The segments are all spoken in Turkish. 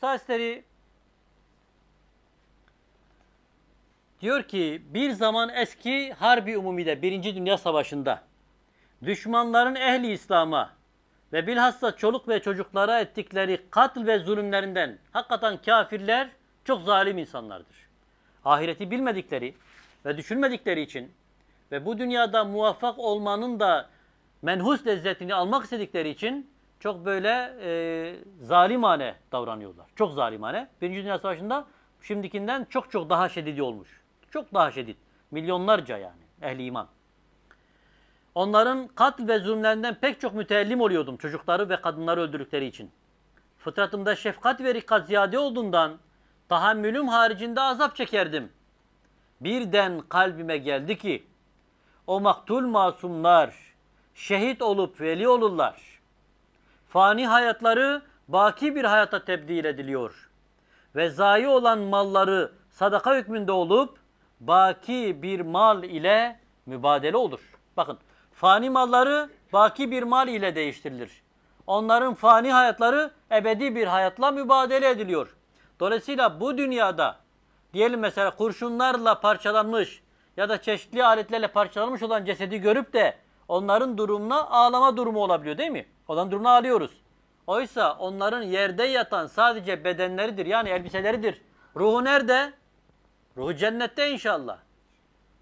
Kardeşleri diyor ki bir zaman eski Harbi Umumi'de Birinci Dünya Savaşı'nda düşmanların ehli İslam'a ve bilhassa çoluk ve çocuklara ettikleri katl ve zulümlerinden hakikaten kafirler çok zalim insanlardır. Ahireti bilmedikleri ve düşünmedikleri için ve bu dünyada muvaffak olmanın da menhus lezzetini almak istedikleri için çok böyle e, zalimane davranıyorlar. Çok zalimane. Birinci Dünya Savaşı'nda şimdikinden çok çok daha şedidi olmuş. Çok daha şiddet. Milyonlarca yani ehli iman. Onların katl ve zulümlerinden pek çok müteellim oluyordum çocukları ve kadınları öldürdükleri için. Fıtratımda şefkat ve rikat ziyade olduğundan tahammülüm haricinde azap çekerdim. Birden kalbime geldi ki o maktul masumlar şehit olup veli olurlar. Fani hayatları baki bir hayata tebdil ediliyor. Ve zayi olan malları sadaka hükmünde olup baki bir mal ile mübadele olur. Bakın fani malları baki bir mal ile değiştirilir. Onların fani hayatları ebedi bir hayatla mübadele ediliyor. Dolayısıyla bu dünyada diyelim mesela kurşunlarla parçalanmış ya da çeşitli aletlerle parçalanmış olan cesedi görüp de onların durumuna ağlama durumu olabiliyor değil mi? Onların durumuna ağlıyoruz. Oysa onların yerde yatan sadece bedenleridir yani elbiseleridir. Ruhu nerede? Ruhu cennette inşallah.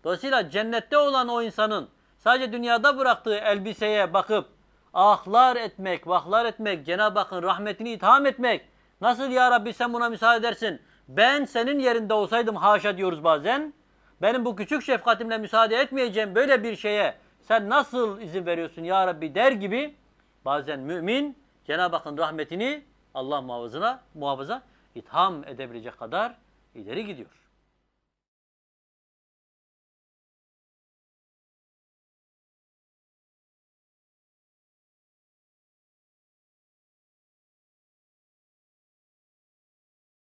Dolayısıyla cennette olan o insanın sadece dünyada bıraktığı elbiseye bakıp ahlar etmek, vahlar etmek, Cenab-ı Hakk'ın rahmetini itham etmek. Nasıl ya Rabbi sen buna müsaade edersin? Ben senin yerinde olsaydım haşa diyoruz bazen. Benim bu küçük şefkatimle müsaade etmeyeceğim böyle bir şeye sen nasıl izin veriyorsun ya Rabbi der gibi bazen mümin Cenab-ı Hakk'ın rahmetini Allah muhafızına, muhafaza itham edebilecek kadar ileri gidiyor.